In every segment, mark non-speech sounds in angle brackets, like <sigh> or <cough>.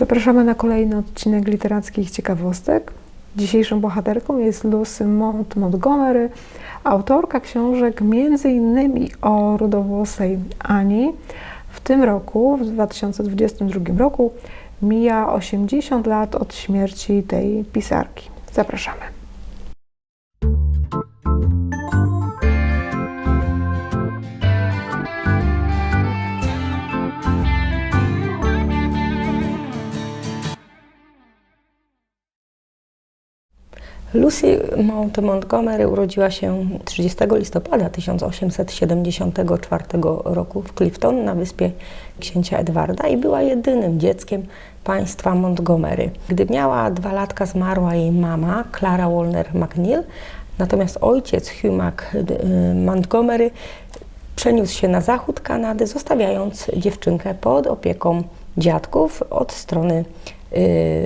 Zapraszamy na kolejny odcinek literackich ciekawostek. Dzisiejszą bohaterką jest Lucy Mount Montgomery, autorka książek m.in. o rudowłosej Ani. W tym roku, w 2022 roku, mija 80 lat od śmierci tej pisarki. Zapraszamy. Lucy Mount Montgomery urodziła się 30 listopada 1874 roku w Clifton na wyspie księcia Edwarda i była jedynym dzieckiem państwa Montgomery. Gdy miała dwa latka zmarła jej mama, Clara Walner McNeil, natomiast ojciec Hugh Mac Montgomery przeniósł się na zachód Kanady, zostawiając dziewczynkę pod opieką dziadków od strony y,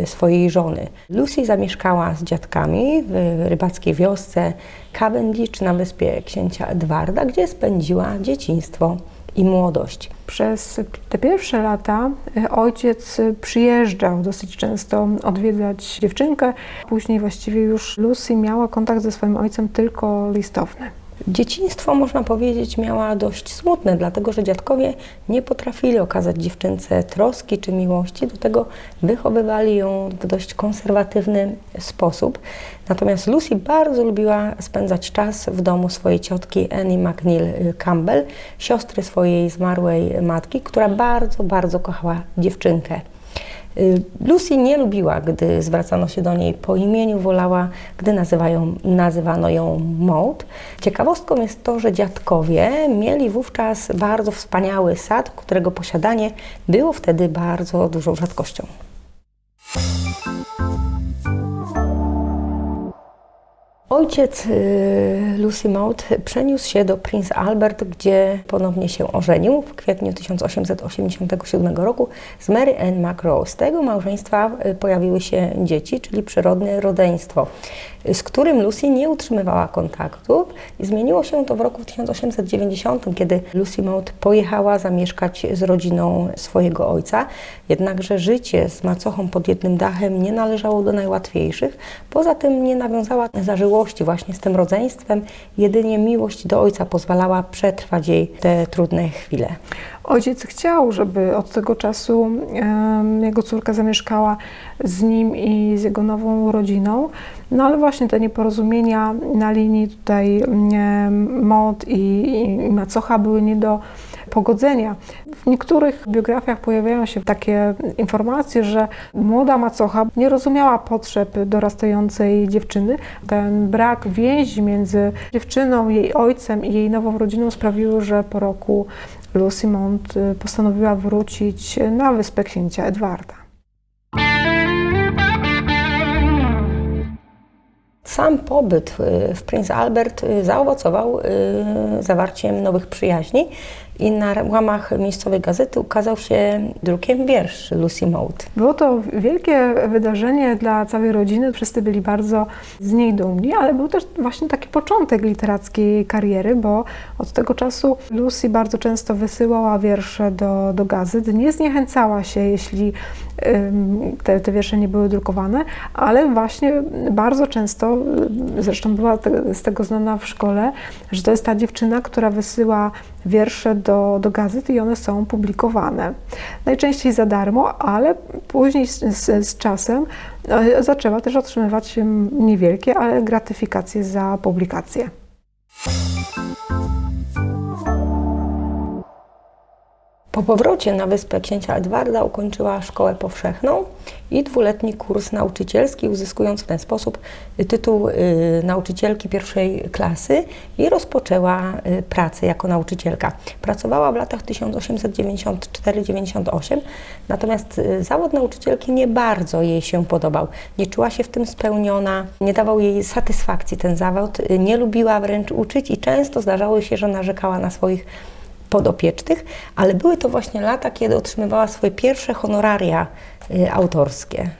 swojej żony. Lucy zamieszkała z dziadkami w rybackiej wiosce Cavendish na wyspie księcia Edwarda, gdzie spędziła dzieciństwo i młodość. Przez te pierwsze lata y, ojciec y, przyjeżdżał dosyć często odwiedzać dziewczynkę. Później właściwie już Lucy miała kontakt ze swoim ojcem tylko listowny. Dzieciństwo, można powiedzieć, miała dość smutne, dlatego że dziadkowie nie potrafili okazać dziewczynce troski czy miłości, do tego wychowywali ją w dość konserwatywny sposób. Natomiast Lucy bardzo lubiła spędzać czas w domu swojej ciotki Annie McNeil Campbell, siostry swojej zmarłej matki, która bardzo, bardzo kochała dziewczynkę. Lucy nie lubiła, gdy zwracano się do niej po imieniu, wolała, gdy nazywają, nazywano ją Maud. Ciekawostką jest to, że dziadkowie mieli wówczas bardzo wspaniały sad, którego posiadanie było wtedy bardzo dużą rzadkością. Ojciec y, Lucy Maud przeniósł się do Prince Albert, gdzie ponownie się ożenił w kwietniu 1887 roku z Mary Ann McRae. Z tego małżeństwa y, pojawiły się dzieci, czyli przyrodne rodzeństwo, z którym Lucy nie utrzymywała kontaktów i zmieniło się to w roku 1890, kiedy Lucy Maud pojechała zamieszkać z rodziną swojego ojca. Jednakże życie z macochą pod jednym dachem nie należało do najłatwiejszych. Poza tym nie nawiązała zażyłości właśnie z tym rodzeństwem. Jedynie miłość do ojca pozwalała przetrwać jej te trudne chwile. Ojciec chciał, żeby od tego czasu jego córka zamieszkała z nim i z jego nową rodziną, no ale właśnie te nieporozumienia na linii tutaj Mod i, i macocha były nie do pogodzenia. W niektórych biografiach pojawiają się takie informacje, że młoda macocha nie rozumiała potrzeb dorastającej dziewczyny. Ten brak więzi między dziewczyną, jej ojcem i jej nową rodziną sprawiły, że po roku Lucy Mont y, postanowiła wrócić na wyspę księcia Edwarda. Sam pobyt y, w Prince Albert y, zaowocował y, zawarciem nowych przyjaźni i na łamach miejscowej gazety ukazał się drukiem wiersz Lucy Maud. Było to wielkie wydarzenie dla całej rodziny. Wszyscy byli bardzo z niej dumni, ale był też właśnie taki początek literackiej kariery, bo od tego czasu Lucy bardzo często wysyłała wiersze do, do gazet. Nie zniechęcała się, jeśli te, te wiersze nie były drukowane, ale właśnie bardzo często, zresztą była z tego znana w szkole, że to jest ta dziewczyna, która wysyła wiersze do, do gazet i one są publikowane. Najczęściej za darmo, ale później z, z, czasem e, zaczęła też otrzymywać niewielkie, ale gratyfikacje za publikacje. Po powrocie na wyspę księcia Edwarda ukończyła szkołę powszechną i dwuletni kurs nauczycielski, uzyskując w ten sposób tytuł y, nauczycielki pierwszej klasy i rozpoczęła y, pracę jako nauczycielka. Pracowała w latach 1894-98, natomiast y, zawód nauczycielki nie bardzo jej się podobał. Nie czuła się w tym spełniona, nie dawał jej satysfakcji ten zawód, nie lubiła wręcz uczyć i często zdarzało się, że narzekała na swoich podopiecznych, ale były to właśnie lata, kiedy otrzymywała swoje pierwsze honoraria y, autorskie.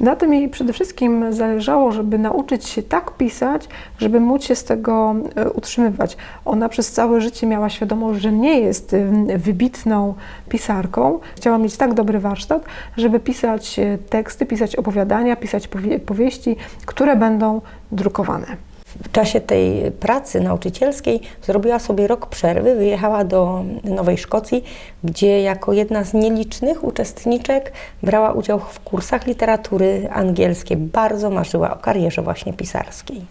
Na tym jej przede wszystkim zależało, żeby nauczyć się tak pisać, żeby móc się z tego e, utrzymywać. Ona przez całe życie miała świadomość, że nie jest em, wybitną pisarką. Chciała mieć tak dobry warsztat, żeby pisać teksty, pisać opowiadania, pisać powie- powieści, które będą drukowane. W czasie tej pracy nauczycielskiej zrobiła sobie rok przerwy, wyjechała do Nowej Szkocji, gdzie jako jedna z nielicznych uczestniczek brała udział w kursach literatury angielskiej. Bardzo marzyła o karierze właśnie pisarskiej.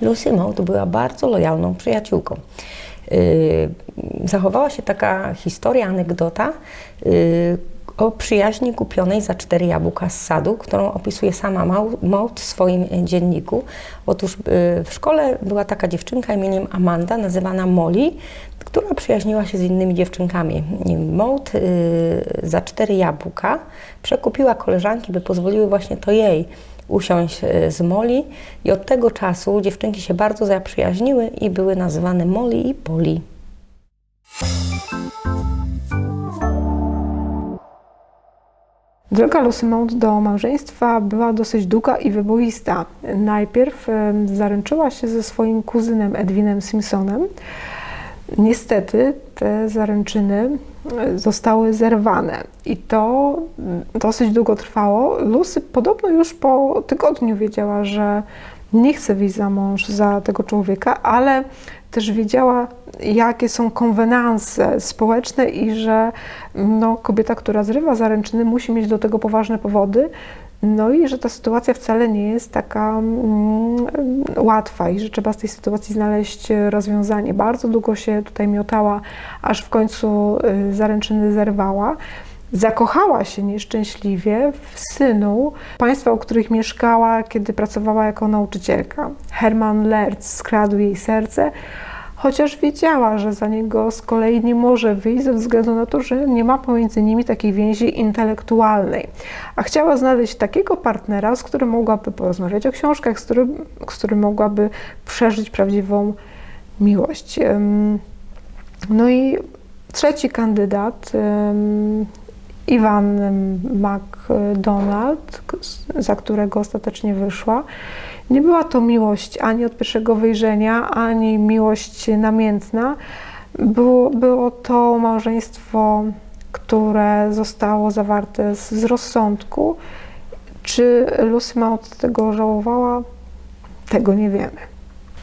Lucy Maud była bardzo lojalną przyjaciółką. Yy, Zachowała się taka historia, anegdota yy, o przyjaźni kupionej za cztery jabłka z sadu, którą opisuje sama Mau- Maud w swoim dzienniku. Otóż yy, w szkole była taka dziewczynka imieniem Amanda, nazywana Molly, która przyjaźniła się z innymi dziewczynkami. Maud yy, za cztery jabłka przekupiła koleżanki, by pozwoliły właśnie to jej usiąść e, z Molly i od tego czasu dziewczynki się bardzo zaprzyjaźniły i były nazywane Molly i Polly. Droga Lucy Maud do małżeństwa była dosyć długa i wyboista. Najpierw zaręczyła się ze swoim kuzynem Edwinem Simpsonem. Niestety te zaręczyny zostały zerwane i to dosyć długo trwało. Lucy podobno już po tygodniu wiedziała, że nie chce wyjść za mąż za tego człowieka, ale też wiedziała, jakie są konwenanse społeczne i że no, kobieta, która zrywa zaręczyny, musi mieć do tego poważne powody. No i że ta sytuacja wcale nie jest taka mm, łatwa i że trzeba z tej sytuacji znaleźć rozwiązanie. Bardzo długo się tutaj miotała, aż w końcu y, zaręczyny zerwała. Zakochała się nieszczęśliwie w synu państwa, u których mieszkała, kiedy pracowała jako nauczycielka. Hermann Lerz skradł jej serce, chociaż wiedziała, że za niego z kolei nie może wyjść ze względu na to, że nie ma pomiędzy nimi takiej więzi intelektualnej. A chciała znaleźć takiego partnera, z którym mogłaby porozmawiać o książkach, z którym, z którym mogłaby przeżyć prawdziwą miłość. No i trzeci kandydat, em, Iwan McDonald, za którego ostatecznie wyszła. Nie była to miłość ani od pierwszego wejrzenia, ani miłość namiętna. Było, było to małżeństwo, które zostało zawarte z, z rozsądku. Czy Lucy Maud tego żałowała? Tego nie wiemy.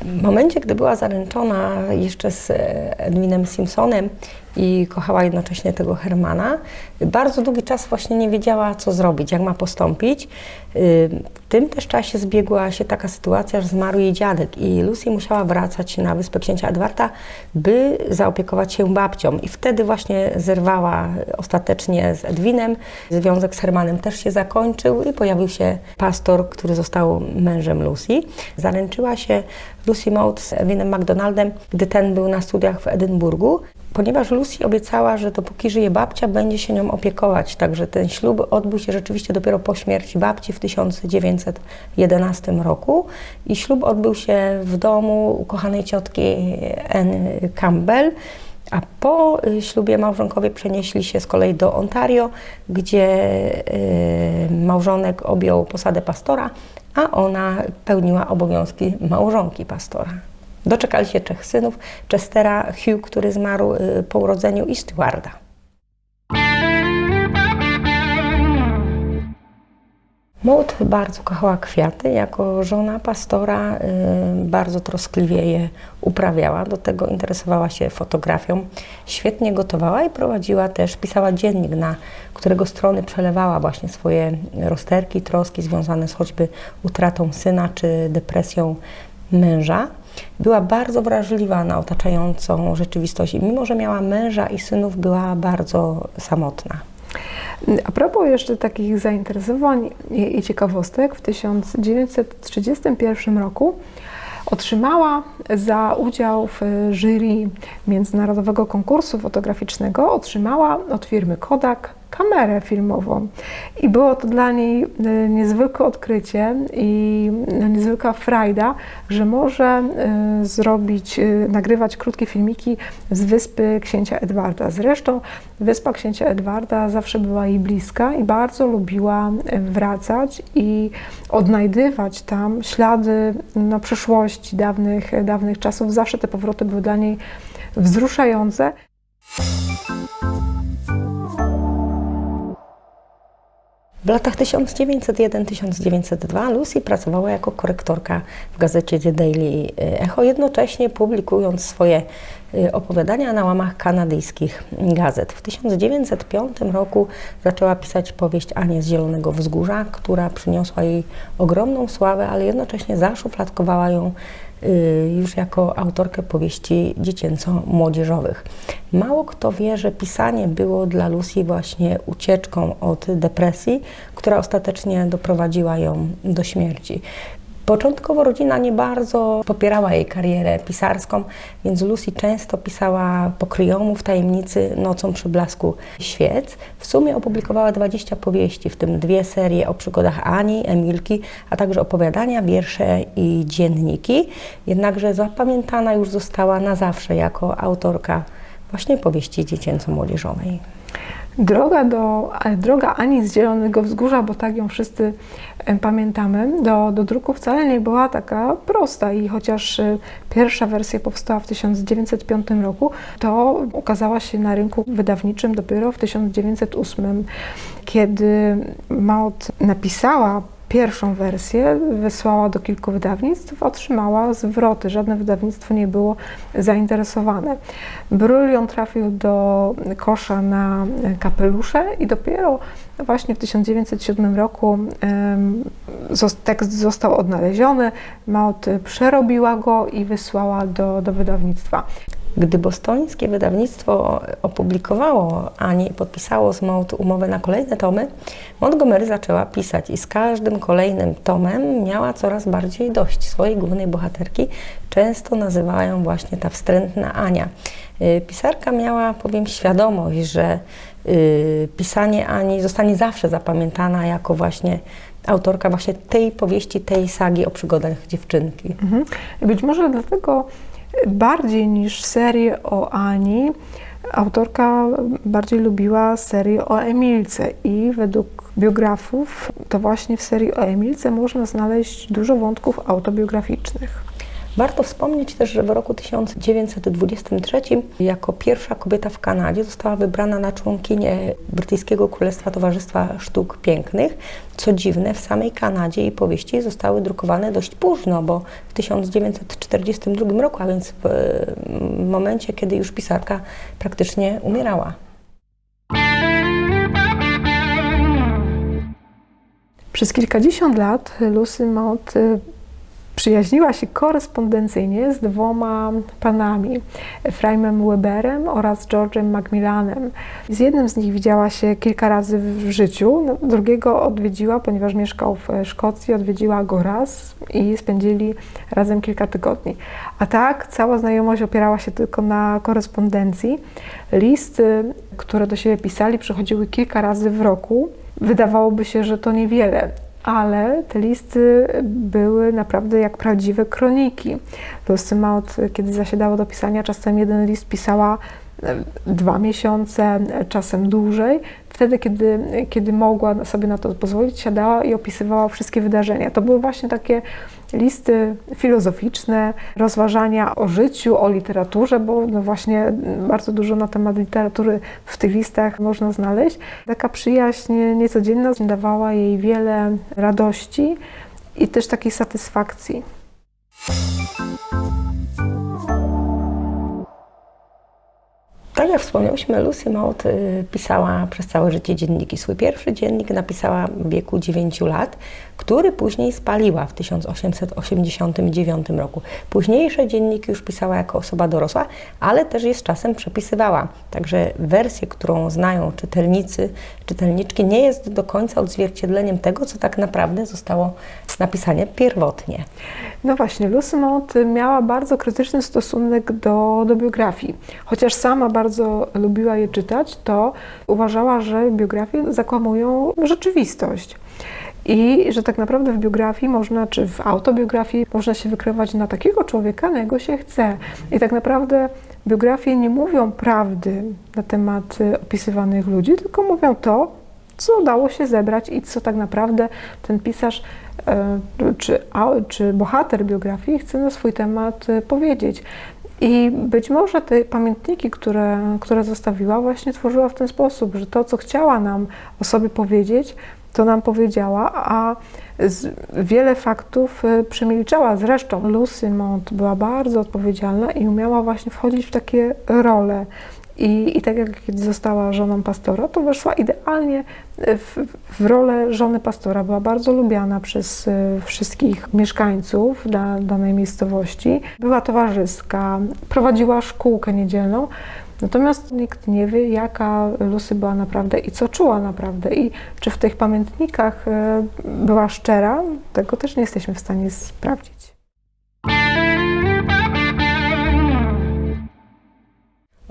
W momencie, gdy była zaręczona jeszcze z Edwinem Simpsonem i kochała jednocześnie tego Hermana, bardzo długi czas właśnie nie wiedziała, co zrobić, jak ma postąpić. W tym też czasie zbiegła się taka sytuacja, że zmarł jej dziadek i Lucy musiała wracać na wyspę księcia Edwarda, by zaopiekować się babcią. I wtedy właśnie zerwała ostatecznie z Edwinem. Związek z Hermanem też się zakończył i pojawił się pastor, który został mężem Lucy. Zaręczyła się Lucy Maud z Edwinem McDonaldem, gdy ten był na studiach w Edynburgu, ponieważ Lucy obiecała, że dopóki żyje babcia, będzie się nią opiekować. Także ten ślub odbył się rzeczywiście dopiero po śmierci babci w 1911 roku i ślub odbył się w domu ukochanej ciotki Anne Campbell. A po y, ślubie małżonkowie przenieśli się z kolei do Ontario, gdzie y, małżonek objął posadę pastora, a ona pełniła obowiązki małżonki pastora. Doczekali się trzech synów, Chestera, Hugh, który zmarł y, po urodzeniu i Stewarda. Maud bardzo kochała kwiaty. Jako żona pastora y, bardzo troskliwie je uprawiała. Do tego interesowała się fotografią. Świetnie gotowała i prowadziła też, pisała dziennik, na którego strony przelewała właśnie swoje rozterki, troski związane z choćby utratą syna czy depresją męża. Była bardzo wrażliwa na otaczającą rzeczywistość i mimo, że miała męża i synów, była bardzo samotna. A propos jeszcze takich zainteresowań i, ciekawostek, w 1931 roku otrzymała za udział w jury międzynarodowego konkursu fotograficznego, otrzymała od firmy Kodak kamerę filmową. I było to dla niej y, niezwykłe odkrycie i y, niezwykła frajda, że może y, zrobić, y, nagrywać krótkie filmiki z wyspy księcia Edwarda. Zresztą wyspa księcia Edwarda zawsze była jej bliska i bardzo lubiła wracać i odnajdywać tam ślady no, przeszłości dawnych, dawnych czasów. Zawsze te powroty były dla niej wzruszające. W latach 1901-1902 Lucy pracowała jako korektorka w gazecie The Daily Echo, jednocześnie publikując swoje y, opowiadania na łamach kanadyjskich gazet. W 1905 roku zaczęła pisać powieść Anię z Zielonego Wzgórza, która przyniosła jej ogromną sławę, ale jednocześnie zaszufladkowała ją już jako autorkę powieści dziecięco-młodzieżowych. Mało kto wie, że pisanie było dla Lucy właśnie ucieczką od depresji, która ostatecznie doprowadziła ją do śmierci. Początkowo rodzina nie bardzo popierała jej karierę pisarską, więc Lucy często pisała pokryjomu w tajemnicy nocą przy blasku świec. W sumie opublikowała 20 powieści, w tym dwie serie o przygodach Ani, Emilki, a także opowiadania, wiersze i dzienniki. Jednakże zapamiętana już została na zawsze jako autorka właśnie powieści dziecięco-młodzieżowej. Droga, do, e, droga Ani z Zielonego Wzgórza, bo tak ją wszyscy e, pamiętamy, do, do druku wcale nie była taka prosta. I chociaż e, pierwsza wersja powstała w 1905 roku, to ukazała się na rynku wydawniczym dopiero w 1908, kiedy Maud napisała pierwszą wersję, wysłała do kilku wydawnictw, otrzymała zwroty. Żadne wydawnictwo nie było zainteresowane. Brylion trafił do kosza na kapelusze i dopiero właśnie w 1907 roku tekst został odnaleziony. Maud przerobiła go i wysłała do, do wydawnictwa. Gdy bostońskie wydawnictwo opublikowało Ani i podpisało z Maud umowę na kolejne tomy, Montgomery zaczęła pisać i z każdym kolejnym tomem miała coraz bardziej dość swojej głównej bohaterki. Często nazywała ją właśnie ta wstrętna Ania. Y, Pisarka miała, powiem, świadomość, że y, pisanie Ani zostanie zawsze zapamiętana jako właśnie autorka właśnie tej powieści, tej sagi o przygodach dziewczynki. Mhm. Być może dlatego bardziej niż serię o Ani, autorka bardziej lubiła serię o Emilce i według biografów to właśnie w serii o Emilce można znaleźć dużo wątków autobiograficznych. Warto wspomnieć też, że w roku 1923 jako pierwsza kobieta w Kanadzie została wybrana na członkinię Brytyjskiego Królestwa Towarzystwa Sztuk Pięknych. Co dziwne, w samej Kanadzie jej powieści zostały drukowane dość późno, bo w 1942 roku, a więc w e, momencie, kiedy już pisarka praktycznie umierała. Przez kilkadziesiąt lat Lucy Maud y, przyjaźniła się korespondencyjnie z dwoma panami, Efraimem Weberem oraz George'em Macmillanem. Z jednym z nich widziała się kilka razy w życiu, no, drugiego odwiedziła, ponieważ mieszkał w Szkocji, odwiedziła go raz i spędzili razem kilka tygodni. A tak cała znajomość opierała się tylko na korespondencji. Listy, które do siebie pisali, przychodziły kilka razy w roku. Wydawałoby się, że to niewiele, ale te listy były naprawdę jak prawdziwe kroniki. Lucy Maud, kiedy zasiadała do pisania, czasem jeden list pisała dwa miesiące, czasem dłużej. Wtedy, kiedy, kiedy mogła sobie na to pozwolić, siadała i opisywała wszystkie wydarzenia. To były właśnie takie listy filozoficzne, rozważania o życiu, o literaturze, bo no właśnie bardzo dużo na temat literatury w tych listach można znaleźć. Taka przyjaźń niecodzienna dawała jej wiele radości i też takiej satysfakcji. Tak jak wspomniałyśmy, Lucy Maud y, pisała przez całe życie dzienniki. Swój pierwszy dziennik napisała w wieku 9 lat, który później spaliła w 1889 roku. Późniejsze dzienniki już pisała jako osoba dorosła, ale też je z czasem przepisywała. Także wersję, którą znają czytelnicy, czytelniczki, nie jest do końca odzwierciedleniem tego, co tak naprawdę zostało napisane pierwotnie. No właśnie, Lucy Maud miała bardzo krytyczny stosunek do, do biografii. Chociaż sama bardzo bardzo lubiła je czytać, to uważała, że biografie zakłamują rzeczywistość. I że tak naprawdę w biografii można, czy w autobiografii można się wykrywać na takiego człowieka, na jakiego się chce. I tak naprawdę biografie nie mówią prawdy na temat y, opisywanych ludzi, tylko mówią to, co udało się zebrać i co tak naprawdę ten pisarz e, czy, czy bohater biografii chce na swój temat e, powiedzieć. I być może te pamiętniki, które, które zostawiła, właśnie tworzyła w ten sposób, że to, co chciała nam o sobie powiedzieć, to nam powiedziała, a wiele faktów e, przemilczała. Zresztą Lucy Mont była bardzo odpowiedzialna i umiała właśnie wchodzić w takie role. I, I tak jak kiedy została żoną pastora, to weszła idealnie w, w rolę żony pastora. Była bardzo lubiana przez e, wszystkich mieszkańców da, danej miejscowości. Była towarzyska, prowadziła szkółkę niedzielną. Natomiast nikt nie wie, jaka Lucy była naprawdę i co czuła naprawdę. I czy w tych pamiętnikach e, była szczera, tego też nie jesteśmy w stanie sprawdzić.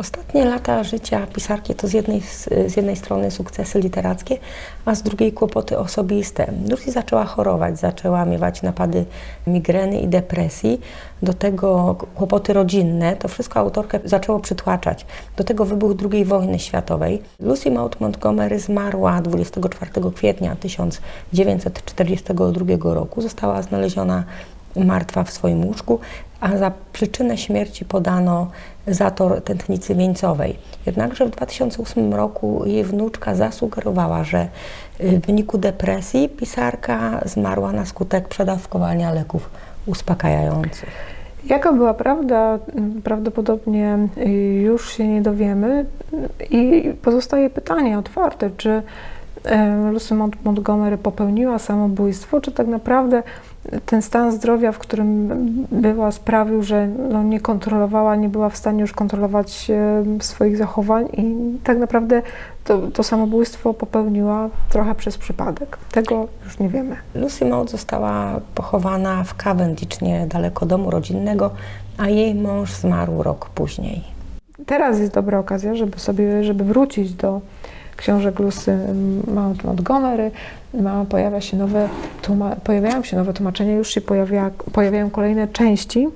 Ostatnie lata życia pisarki to z jednej, z jednej strony sukcesy literackie, a z drugiej kłopoty osobiste. Lucy zaczęła chorować, zaczęła miewać napady migreny i depresji, do tego kłopoty rodzinne. To wszystko autorkę zaczęło przytłaczać. Do tego wybuch II wojny światowej. Lucy Maud Montgomery zmarła 24 kwietnia 1942 roku. Została znaleziona martwa w swoim łóżku, a za przyczynę śmierci podano zator tętnicy wieńcowej. Jednakże w 2008 roku jej wnuczka zasugerowała, że w wyniku depresji pisarka zmarła na skutek przedawkowania leków uspokajających. Jaka była prawda, prawdopodobnie y, już się nie dowiemy i pozostaje pytanie otwarte, czy Lucy Mont- Montgomery popełniła samobójstwo, czy tak naprawdę ten stan zdrowia, w którym była, sprawił, że no, nie kontrolowała, nie była w stanie już kontrolować e, swoich zachowań i tak naprawdę to, to samobójstwo popełniła trochę przez przypadek. Tego już nie wiemy. Lucy Maud została pochowana w Cavendish, niedaleko domu rodzinnego, a jej mąż zmarł rok później. Teraz jest dobra okazja, żeby sobie, żeby wrócić do książek Lucy Mount Montgomery. Ma, pojawia się nowe, tłuma, pojawiają się nowe tłumaczenia, już się pojawia, pojawiają kolejne części.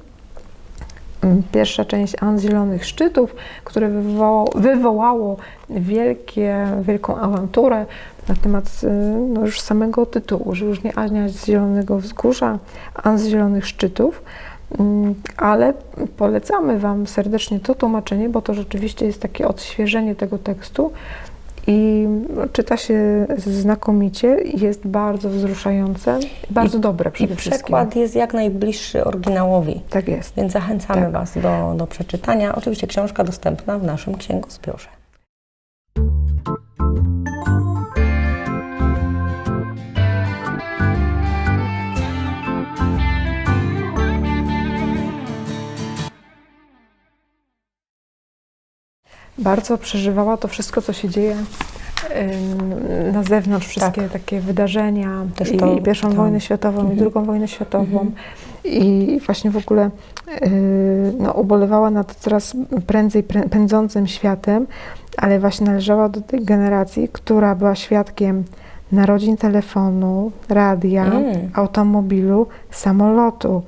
Mm, Pierwsza część An Zielonych Szczytów, które wywołało, wywołało wielkie, wielką awanturę na temat y, no już samego tytułu, że już nie Ania z Zielonego Wzgórza, An z Zielonych Szczytów. Mm, Ale polecamy Wam serdecznie to tłumaczenie, bo to rzeczywiście jest takie odświeżenie tego tekstu i czyta się znakomicie, jest bardzo wzruszające, bardzo dobre I przede wszystkim. przekład jest jak najbliższy oryginałowi, Tak jest. więc zachęcamy Tak. Was do, do przeczytania. Oczywiście książka dostępna w naszym księgozbiorze. Bardzo przeżywała to wszystko, co się dzieje na zewnątrz, wszystkie takie wydarzenia, Też i, to- i pierwszą to- wojnę światową, i Mhm. drugą wojnę światową. I właśnie w ogóle yy, no, ubolewała nad coraz prędzej prę- pędzącym światem, ale właśnie należała do tej generacji, która była świadkiem narodzin telefonu, radia, Mm. automobilu, samolotu.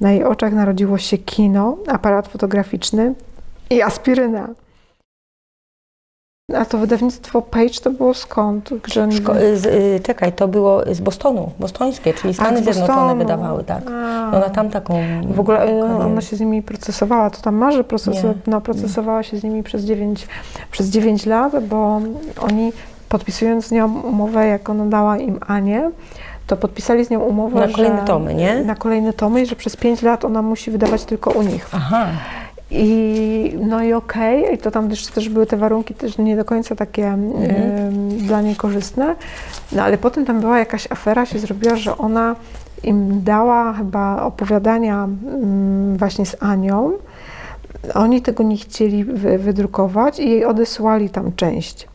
Na jej oczach narodziło się kino, aparat fotograficzny i aspiryna. A to wydawnictwo Page to było skąd? Że oni- Szko- z, y, czekaj, to było z Bostonu, bostońskie, czyli Stany Zjednoczone wydawały, tak. A. Ona tam taką... W ogóle karierę. ona się z nimi procesowała, to tam proces, Nie. no, procesowała się z nimi przez 9, przez 9 lat, bo oni podpisując z nią umowę, jak ona dała im Anię, to podpisali z nią umowę, Na że, kolejne tomy, nie? Na kolejne tomy i że przez 5 lat ona musi wydawać tylko u nich. Aha, I no i okej, i to tam też, też były te warunki też nie do końca takie Mhm. em, dla niej korzystne, no ale potem tam była jakaś afera, się zrobiła, że ona im dała chyba opowiadania mm, właśnie z Anią, oni tego nie chcieli wy, wydrukować i jej odesłali tam część.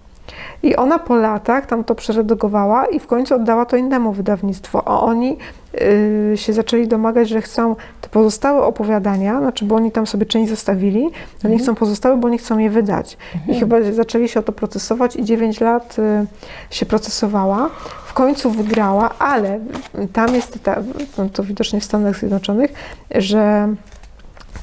I ona po latach tam to przeredagowała i w końcu oddała to innemu wydawnictwu, a oni y, się zaczęli domagać, że chcą te pozostałe opowiadania, znaczy, bo oni tam sobie część zostawili, oni chcą pozostałe, bo oni chcą je wydać. I chyba zaczęli się o to procesować i 9 lat y, się procesowała. W końcu wygrała, ale tam jest ta, no to widocznie w Stanach Zjednoczonych, że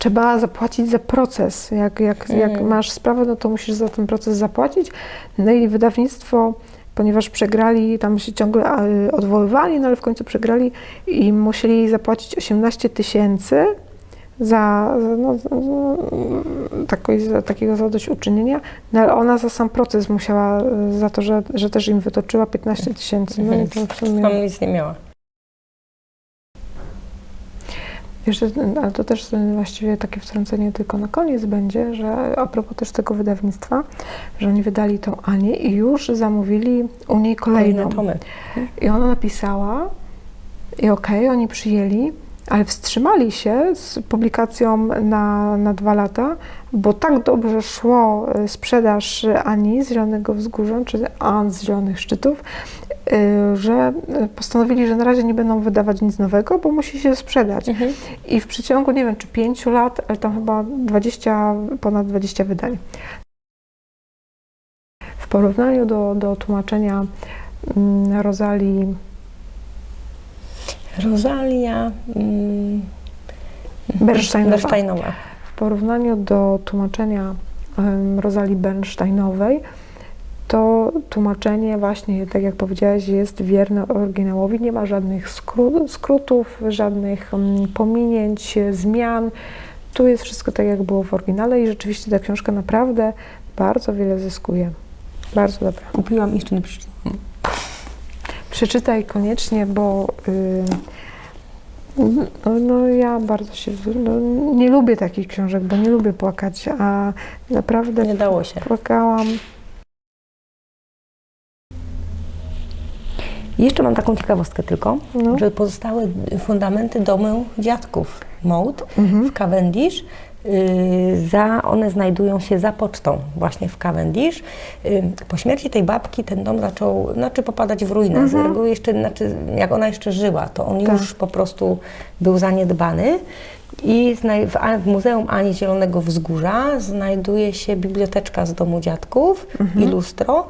trzeba zapłacić za proces. Jak, jak, jak Mm. masz sprawę, no to musisz za ten proces zapłacić. No i wydawnictwo, ponieważ przegrali, tam się ciągle odwoływali, no ale w końcu przegrali i musieli zapłacić 18 tysięcy za, no, za, tako- za takiego zadośćuczynienia, no ale ona za sam proces musiała, za to, że, że też im wytoczyła 15 tysięcy. No i to w sumie... Tam nic nie miała. Wiesz, ale to też właściwie takie wtrącenie tylko na koniec będzie, że a propos też tego wydawnictwa, że oni wydali tą Anię i już zamówili u niej kolejną. Kolejne tomy. I ona napisała i okej, oni przyjęli, ale wstrzymali się z publikacją na, na dwa lata, bo tak dobrze szło y, sprzedaż Ani z Zielonego Wzgórza, czy An z Zielonych Szczytów, y, że y, postanowili, że na razie nie będą wydawać nic nowego, bo musi się sprzedać. Mhm. I w przeciągu, nie wiem, czy pięciu lat, ale tam chyba 20, ponad 20 wydań. W porównaniu do, do tłumaczenia mm, Rozalii Rosalia mm, Bernsteinowa. Bernsteinowa. W porównaniu do tłumaczenia em, Rozalii Bernsteinowej, to tłumaczenie właśnie, tak jak powiedziałaś, jest wierne oryginałowi. Nie ma żadnych skró- skrótów, żadnych mm, pominięć, zmian. Tu jest wszystko tak, jak było w oryginale i rzeczywiście ta książka naprawdę bardzo wiele zyskuje. Bardzo dobra. Kupiłam i jeszcze nie przeczytałam. Przeczytaj koniecznie, bo y, no, no ja bardzo się, no, nie lubię takich książek, bo nie lubię płakać, a naprawdę Nie dało się. płakałam. Jeszcze mam taką ciekawostkę tylko, No. że pozostałe fundamenty domu dziadków Mołd Mhm. w Cavendish. Y, Za, one znajdują się za pocztą właśnie w Cavendish. Y, Po śmierci tej babki ten dom zaczął znaczy popadać w ruinę. Z reguły jeszcze, znaczy, jak ona jeszcze żyła, to on Tak. już po prostu był zaniedbany. I w, Muzeum Ani Zielonego Wzgórza znajduje się biblioteczka z domu dziadków i lustro.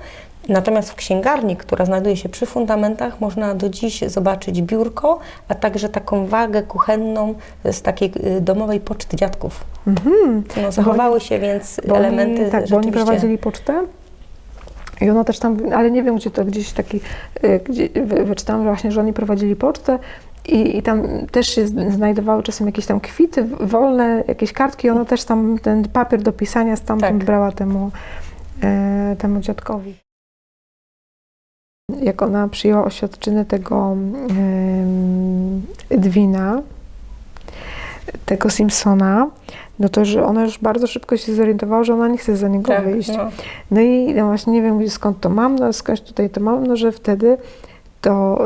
Natomiast w księgarni, która znajduje się przy fundamentach, można do dziś zobaczyć biurko, a także taką wagę kuchenną z takiej y, domowej poczty dziadków. Mhm. No, zachowały się więc Bo elementy oni, tak, bo oni rzeczywiście- prowadzili pocztę i ona też tam, ale nie wiem gdzie to, gdzieś taki, y, gdzie, wy- wyczytałam właśnie, że oni prowadzili pocztę i, i tam też się znajdowały czasem jakieś tam kwity wolne, jakieś kartki ona też tam ten papier do pisania stamtąd Tak. brała temu, e, temu dziadkowi. Jak ona przyjęła oświadczyny tego Edwina, tego Simpsona, no to, że ona już bardzo szybko się zorientowała, że ona nie chce za niego Tak, wyjść. no. No i no właśnie nie wiem, skąd to mam, no skądś tutaj to mam, no że wtedy to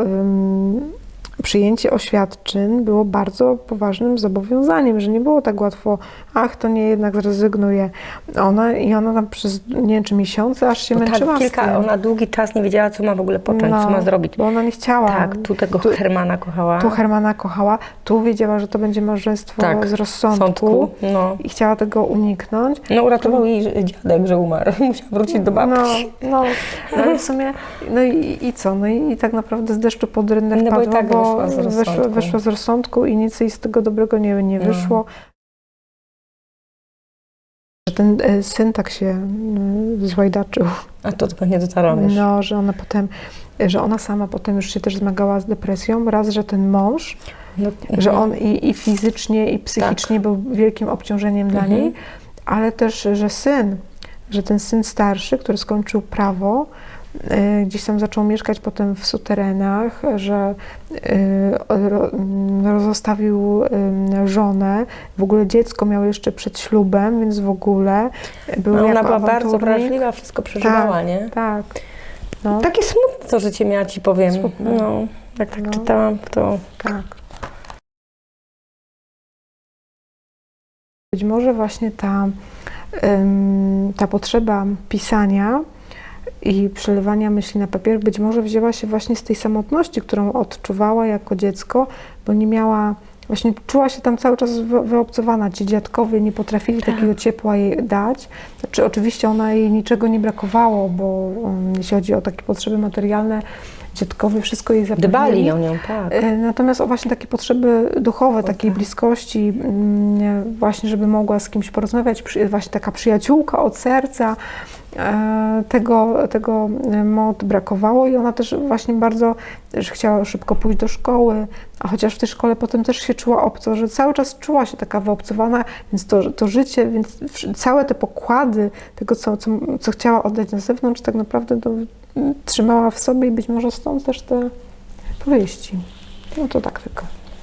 przyjęcie oświadczyn było bardzo poważnym zobowiązaniem, że nie było tak łatwo, ach, to nie jednak zrezygnuje. Ona, I ona tam przez, nie wiem, czy miesiące, aż się Bo męczyła tak, kilka, ona długi czas nie wiedziała, co ma w ogóle począć, No, co ma zrobić. Bo ona nie chciała. Tak, tu tego Tu- Hermana kochała. Tu Hermana kochała, tu wiedziała, że to będzie małżeństwo Tak, z rozsądku Sądku. No. i chciała tego uniknąć. no uratował jej że- dziadek, że umarł. <laughs> Musiała wrócić do babci. No, no, no ale w sumie, no i, i co? No i, i tak naprawdę z deszczu pod ryndę No bo i wpadła, tak bo wyszła z rozsądku. wyszła z rozsądku i nic jej z tego dobrego nie, nie No. wyszło. Że ten e, syn tak się e, złajdaczył, A to, to pewnie dotarłam już. no, że ona potem, że ona sama potem już się też zmagała z depresją. Raz, że ten mąż, No, że mhm. on i, i fizycznie, i psychicznie był wielkim obciążeniem dla Mhm. niej, ale też, że syn, że ten syn starszy, który skończył prawo, gdzieś tam zaczął mieszkać potem w suterenach, że y, mm, rozostawił y, żonę, w ogóle dziecko miał jeszcze przed ślubem, więc w ogóle był No, ona była bardzo wrażliwa, wszystko przeżywała, Tak, nie? Tak. No, Takie smutne to życie miała, ci powiem. Smutne. No, jak tak No. czytałam, to Tak. Być może właśnie ta, ta potrzeba pisania i przelewania myśli na papier być może wzięła się właśnie z tej samotności, którą odczuwała jako dziecko, bo nie miała, właśnie czuła się tam cały czas wy- wyobcowana. Ci dziadkowie nie potrafili takiego ciepła jej dać. Znaczy, oczywiście ona jej niczego nie brakowało, bo um, jeśli chodzi o takie potrzeby materialne, dziadkowie wszystko jej zapewnili. Dbali o nią, tak. E, Natomiast o właśnie takie potrzeby duchowe, takiej bliskości, mm, właśnie żeby mogła z kimś porozmawiać, właśnie taka przyjaciółka od serca, e, tego, tego e, mod brakowało i ona też właśnie bardzo że chciała szybko pójść do szkoły, a chociaż w tej szkole potem też się czuła obco, że cały czas czuła się taka wyobcowana, więc to, to życie, więc całe te pokłady tego, co, co, co chciała oddać na zewnątrz, tak naprawdę to trzymała w sobie i być może stąd też te powieści. No to tak tylko.